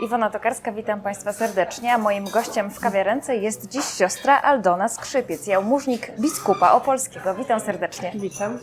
Iwona Tokarska, witam Państwa serdecznie. A moim gościem w kawiarence jest dziś siostra Aldona Skrzypiec, jałmużnik biskupa opolskiego. Witam serdecznie. Witam.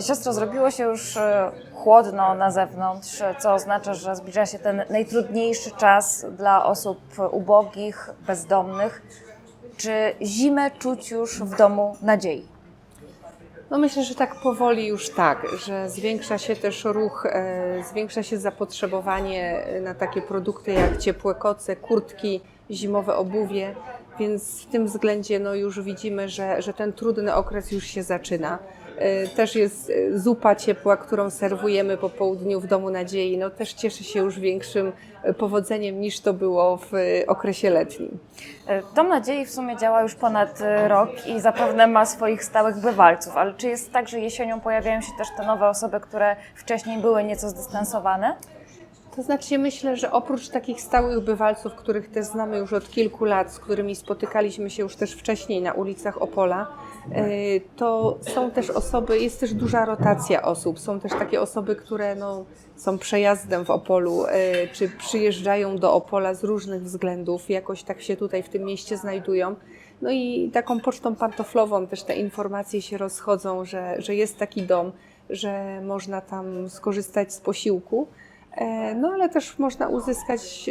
Siostro, zrobiło się już e, chłodno na zewnątrz, co oznacza, że zbliża się ten najtrudniejszy czas dla osób ubogich, bezdomnych. Czy zimę czuć już w domu nadziei? No myślę, że tak powoli już tak, że zwiększa się też ruch, e, zwiększa się zapotrzebowanie na takie produkty jak ciepłe koce, kurtki, zimowe obuwie, więc w tym względzie no już widzimy, że, że ten trudny okres już się zaczyna. E, Też jest e, zupa ciepła, którą serwujemy po południu w Domu Nadziei. No też cieszy się już większym e, powodzeniem niż to było w okresie letnim. Dom Nadziei w sumie działa już ponad rok i zapewne ma swoich stałych bywalców, ale czy jest tak, że jesienią pojawiają się też te nowe osoby, które wcześniej były nieco zdystansowane? To znaczy, myślę, że oprócz takich stałych bywalców, których też znamy już od kilku lat, z którymi spotykaliśmy się już też wcześniej na ulicach Opola, to są też osoby, jest też duża rotacja osób. Są też takie osoby, które no, są przejazdem w Opolu, y, czy przyjeżdżają do Opola z różnych względów, jakoś tak się tutaj w tym mieście znajdują. No i taką pocztą pantoflową też te informacje się rozchodzą, że, że jest taki dom, że można tam skorzystać z posiłku. E, No ale też można uzyskać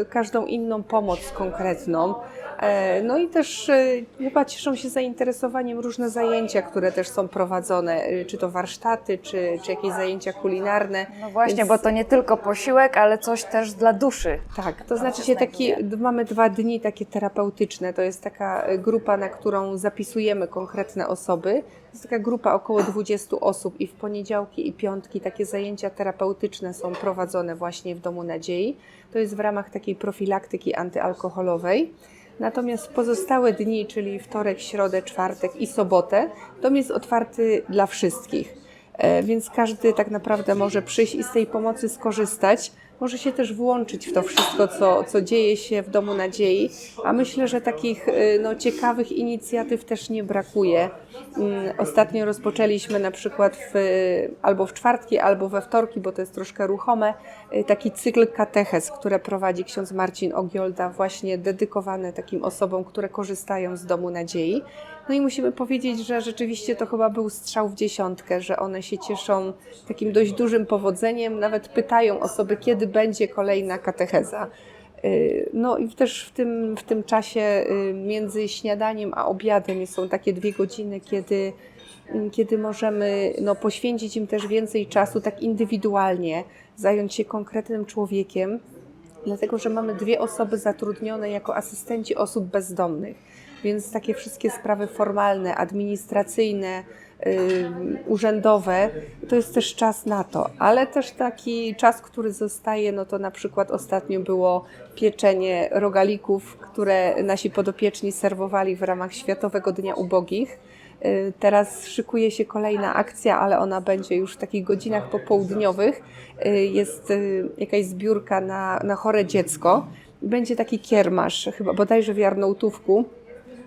e, każdą inną pomoc konkretną. E, No i też chyba cieszą się zainteresowaniem różne zajęcia, które też są prowadzone, czy to warsztaty, czy, czy jakieś zajęcia kulinarne. No właśnie, Więc- bo to nie tylko posiłek, ale coś też dla duszy. Tak, to znaczy się taki, mamy dwa dni takie terapeutyczne. To jest taka grupa, na którą zapisujemy konkretne osoby. Jest taka grupa około 20 osób i w poniedziałki i piątki takie zajęcia terapeutyczne są prowadzone właśnie w Domu Nadziei. To jest w ramach takiej profilaktyki antyalkoholowej. Natomiast pozostałe dni, czyli wtorek, środę, czwartek i sobotę, dom jest otwarty dla wszystkich. E, Więc każdy tak naprawdę może przyjść i z tej pomocy skorzystać. Może się też włączyć w to wszystko, co, co dzieje się w Domu Nadziei. A myślę, że takich e, no, ciekawych inicjatyw też nie brakuje. Mm, Ostatnio rozpoczęliśmy na przykład w, albo w czwartki, albo we wtorki, bo to jest troszkę ruchome, e, taki cykl katechez, które prowadzi ksiądz Marcin Ogiolda, właśnie dedykowany takim osobom, które korzystają z Domu Nadziei. No i musimy powiedzieć, że rzeczywiście to chyba był strzał w dziesiątkę, że one się cieszą takim dość dużym powodzeniem, nawet pytają osoby, kiedy będzie kolejna katecheza. Y, No i też w tym, w tym czasie y, między śniadaniem a obiadem są takie dwie godziny, kiedy, y, kiedy możemy no, poświęcić im też więcej czasu tak indywidualnie, zająć się konkretnym człowiekiem, dlatego że mamy dwie osoby zatrudnione jako asystenci osób bezdomnych. Więc takie wszystkie sprawy formalne, administracyjne, y, urzędowe, to jest też czas na to, ale też taki czas, który zostaje, no to na przykład ostatnio było pieczenie rogalików, które nasi podopieczni serwowali w ramach Światowego Dnia Ubogich. Y, Teraz szykuje się kolejna akcja, ale ona będzie już w takich godzinach popołudniowych. Y, Jest jakaś zbiórka na, na chore dziecko. Będzie taki kiermasz, chyba bodajże w Jarnołtówku,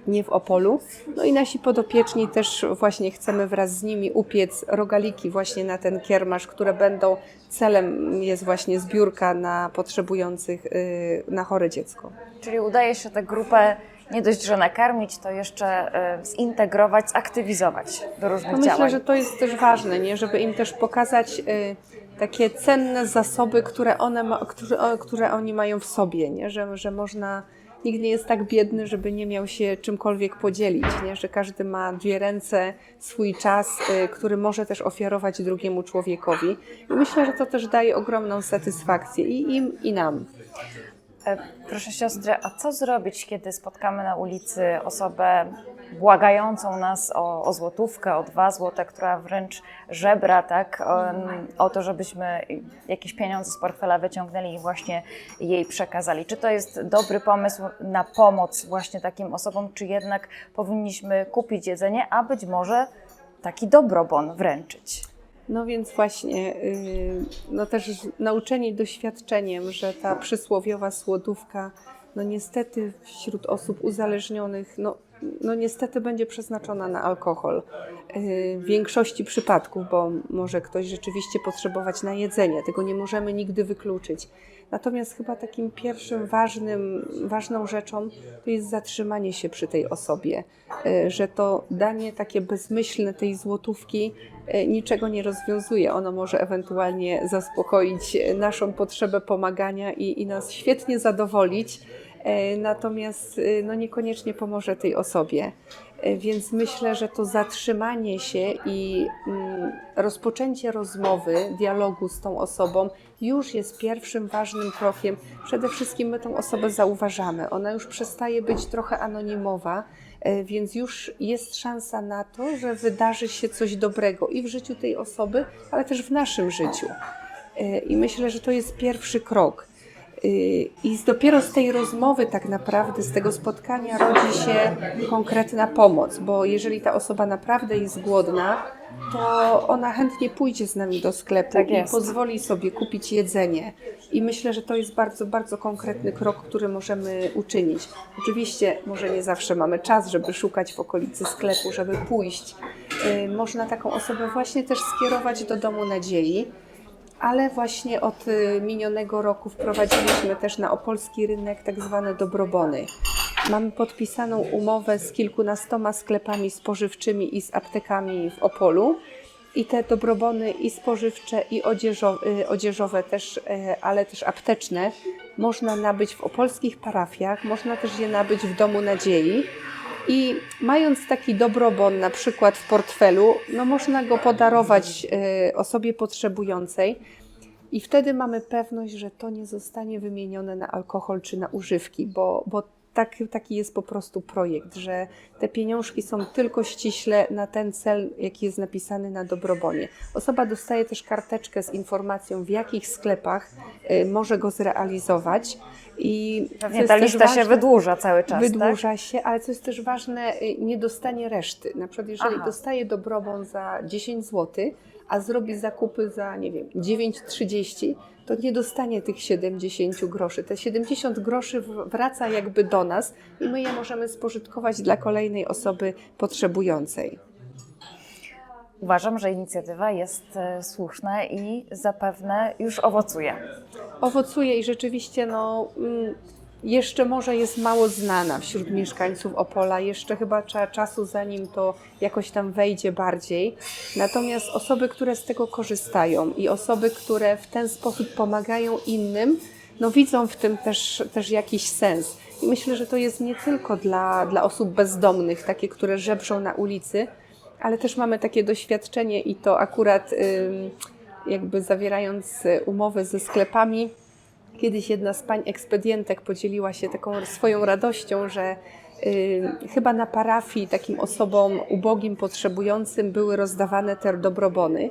nie w Opolu. No i nasi podopieczni też właśnie chcemy wraz z nimi upiec rogaliki właśnie na ten kiermasz, które będą, celem jest właśnie zbiórka na potrzebujących, y, na chore dziecko. Czyli udaje się tę grupę nie dość, że nakarmić, to jeszcze e, zintegrować, zaktywizować do różnych No myślę, działań. że to jest też ważne, nie? żeby im też pokazać y, takie cenne zasoby, które, one ma, które, które oni mają w sobie, nie? Że, że można, nikt nie jest tak biedny, żeby nie miał się czymkolwiek podzielić, nie? że każdy ma dwie ręce, swój czas, y, który może też ofiarować drugiemu człowiekowi. I myślę, że to też daje ogromną satysfakcję i im, i nam. E, Proszę siostry, a co zrobić, kiedy spotkamy na ulicy osobę błagającą nas o, o złotówkę, o dwa złote, która wręcz żebra tak, o, o to, żebyśmy jakieś pieniądze z portfela wyciągnęli i właśnie jej przekazali? Czy to jest dobry pomysł na pomoc właśnie takim osobom, czy jednak powinniśmy kupić jedzenie, a być może taki dobrobon wręczyć? No więc właśnie, y, no też nauczeni doświadczeniem, że ta przysłowiowa słodówka, no niestety wśród osób uzależnionych, no no niestety będzie przeznaczona na alkohol. Yy, W większości przypadków, bo może ktoś rzeczywiście potrzebować na jedzenie, tego nie możemy nigdy wykluczyć. Natomiast chyba takim pierwszym ważnym, ważną rzeczą to jest zatrzymanie się przy tej osobie, yy, że to danie takie bezmyślne tej złotówki yy, niczego nie rozwiązuje. Ono może ewentualnie zaspokoić naszą potrzebę pomagania i, i nas świetnie zadowolić, natomiast e, no niekoniecznie pomoże tej osobie. E, Więc myślę, że to zatrzymanie się i mm, rozpoczęcie rozmowy, dialogu z tą osobą już jest pierwszym ważnym krokiem. Przede wszystkim my tą osobę zauważamy. Ona już przestaje być trochę anonimowa, e, więc już jest szansa na to, że wydarzy się coś dobrego i w życiu tej osoby, ale też w naszym życiu. E, I myślę, że to jest pierwszy krok. Y, I dopiero z tej rozmowy, tak naprawdę, z tego spotkania rodzi się konkretna pomoc, bo jeżeli ta osoba naprawdę jest głodna, to ona chętnie pójdzie z nami do sklepu Tak i jest. pozwoli sobie kupić jedzenie. I myślę, że to jest bardzo, bardzo konkretny krok, który możemy uczynić. Oczywiście, może nie zawsze mamy czas, żeby szukać w okolicy sklepu, żeby pójść. Y, Można taką osobę właśnie też skierować do domu nadziei. Ale właśnie od y, minionego roku wprowadziliśmy też na opolski rynek tak zwane dobrobony. Mamy podpisaną umowę z kilkunastoma sklepami spożywczymi i z aptekami w Opolu. I te dobrobony i spożywcze, i odzieżo, y, odzieżowe też, y, ale też apteczne można nabyć w opolskich parafiach, można też je nabyć w Domu Nadziei. I mając taki dobrobon na przykład w portfelu, no można go podarować e, osobie potrzebującej. I wtedy mamy pewność, że to nie zostanie wymienione na alkohol czy na używki, bo, bo tak, taki jest po prostu projekt, że te pieniążki są tylko ściśle na ten cel, jaki jest napisany na dobrobonie. Osoba dostaje też karteczkę z informacją, w jakich sklepach e, może go zrealizować. I Pewnie ta lista się ważne- wydłuża cały czas, tak? Wydłuża się, ale co jest też ważne, y, nie dostanie reszty. Na przykład, jeżeli Aha. dostaje dobrobon za 10 zł, a zrobi zakupy za, nie wiem, 9,30, to nie dostanie tych 70 groszy. Te 70 groszy wraca jakby do nas i my je możemy spożytkować dla kolejnej osoby potrzebującej. Uważam, że inicjatywa jest e, słuszna i zapewne już owocuje. owocuje i rzeczywiście no, mm, jeszcze może jest mało znana wśród mieszkańców Opola. Jeszcze chyba trzeba czasu, zanim to jakoś tam wejdzie bardziej. Natomiast osoby, które z tego korzystają i osoby, które w ten sposób pomagają innym, no widzą w tym też, też jakiś sens. I myślę, że to jest nie tylko dla, dla osób bezdomnych, takie, które żebrzą na ulicy, ale też mamy takie doświadczenie i to akurat jakby zawierając y, umowy ze sklepami, kiedyś jedna z pań ekspedientek podzieliła się taką swoją radością, że y, chyba na parafii takim osobom ubogim, potrzebującym były rozdawane te dobrobony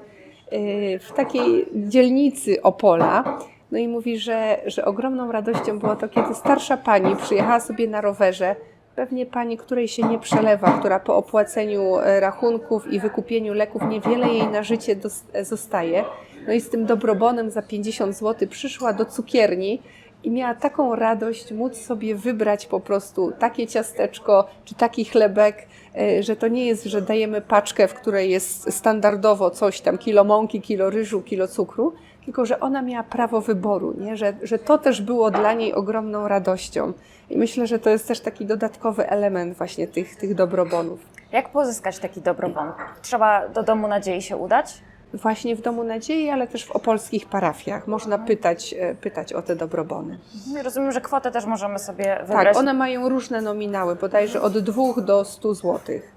y, w takiej dzielnicy Opola. No i mówi, że, że ogromną radością było to, kiedy starsza pani przyjechała sobie na rowerze, pewnie pani, której się nie przelewa, która po opłaceniu e, rachunków i wykupieniu leków niewiele jej na życie e, zostaje. No i z tym dobrobonem za 50 zł przyszła do cukierni i miała taką radość móc sobie wybrać po prostu takie ciasteczko czy taki chlebek, e, że to nie jest, że dajemy paczkę, w której jest standardowo coś tam, kilo mąki, kilo ryżu, kilo cukru, tylko że ona miała prawo wyboru, nie? Że, że to też było dla niej ogromną radością. I myślę, że to jest też taki dodatkowy element właśnie tych, tych dobrobonów. Jak pozyskać taki dobrobon? Trzeba do Domu Nadziei się udać? Właśnie w Domu Nadziei, ale też w opolskich parafiach można pytać, e, pytać o te dobrobony. Rozumiem, że kwotę też możemy sobie wybrać. Tak, one mają różne nominały, bodajże od 2 do 100 złotych.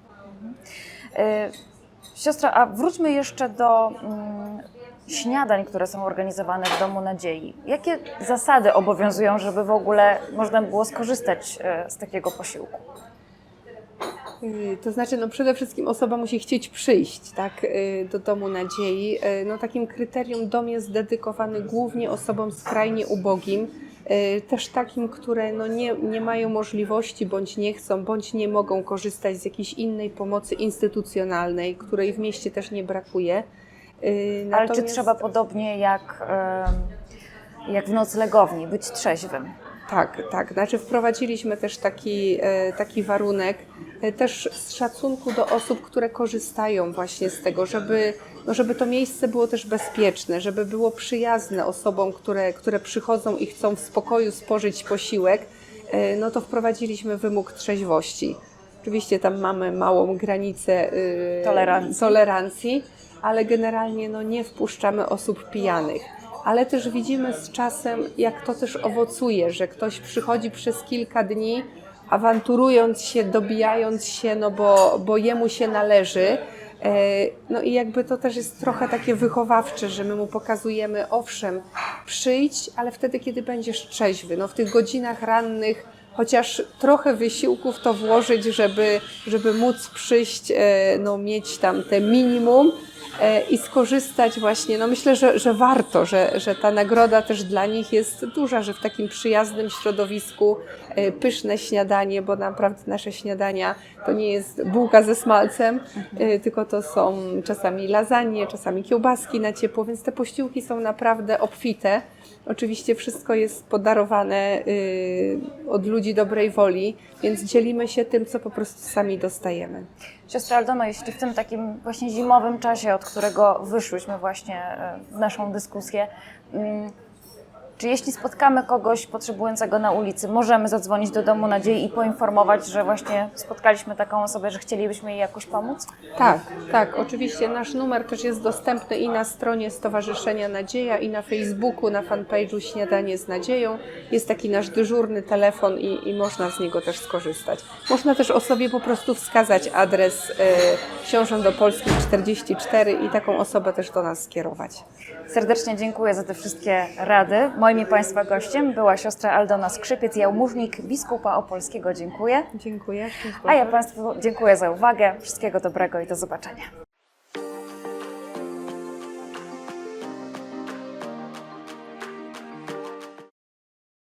Y, Siostra, a wróćmy jeszcze do mm, śniadań, które są organizowane w Domu Nadziei. Jakie zasady obowiązują, żeby w ogóle można było skorzystać y, z takiego posiłku? To znaczy, no przede wszystkim osoba musi chcieć przyjść tak, y, do Domu Nadziei. Y, No, takim kryterium dom jest dedykowany głównie osobom skrajnie ubogim, y, też takim, które no nie, nie mają możliwości, bądź nie chcą, bądź nie mogą korzystać z jakiejś innej pomocy instytucjonalnej, której w mieście też nie brakuje. Y, Ale czy natomiast- trzeba podobnie jak, jak w noclegowni być trzeźwym? Tak, tak. Znaczy wprowadziliśmy też taki, e, taki warunek, e, też z szacunku do osób, które korzystają właśnie z tego, żeby, no żeby to miejsce było też bezpieczne, żeby było przyjazne osobom, które, które przychodzą i chcą w spokoju spożyć posiłek, e, no to wprowadziliśmy wymóg trzeźwości. Oczywiście tam mamy małą granicę y, Tolerancji. tolerancji, ale generalnie no, nie wpuszczamy osób pijanych. Ale też widzimy z czasem, jak to też owocuje, że ktoś przychodzi przez kilka dni, awanturując się, dobijając się, no bo, bo jemu się należy. E, No i jakby to też jest trochę takie wychowawcze, że my mu pokazujemy, owszem, przyjdź, ale wtedy, kiedy będziesz trzeźwy. No w tych godzinach rannych chociaż trochę wysiłków to włożyć, żeby, żeby móc przyjść, e, no mieć tam te minimum i skorzystać właśnie, no myślę, że, że warto, że, że ta nagroda też dla nich jest duża, że w takim przyjaznym środowisku e, pyszne śniadanie, bo naprawdę nasze śniadania to nie jest bułka ze smalcem, e, tylko to są czasami lasagne, czasami kiełbaski na ciepło, więc te posiłki są naprawdę obfite. Oczywiście wszystko jest podarowane y, od ludzi dobrej woli, więc dzielimy się tym, co po prostu sami dostajemy. Siostra Aldono, jeśli w tym takim właśnie zimowym czasie, od którego wyszłyśmy właśnie e, w naszą dyskusję, mm, czy jeśli spotkamy kogoś potrzebującego na ulicy, możemy zadzwonić do Domu Nadziei i poinformować, że właśnie spotkaliśmy taką osobę, że chcielibyśmy jej jakoś pomóc? Tak, tak, oczywiście nasz numer też jest dostępny i na stronie Stowarzyszenia Nadzieja, i na Facebooku, na fanpage'u Śniadanie z Nadzieją. Jest taki nasz dyżurny telefon i, i można z niego też skorzystać. Można też osobie po prostu wskazać adres y, Książąt do Polski 44 i taką osobę też do nas skierować. Serdecznie dziękuję za te wszystkie rady. Moim i Państwa gościem była siostra Aldona Skrzypiec, jałmużnik biskupa opolskiego. Dziękuję. Dziękuję. A ja. Państwu dziękuję za uwagę. Wszystkiego dobrego i do zobaczenia.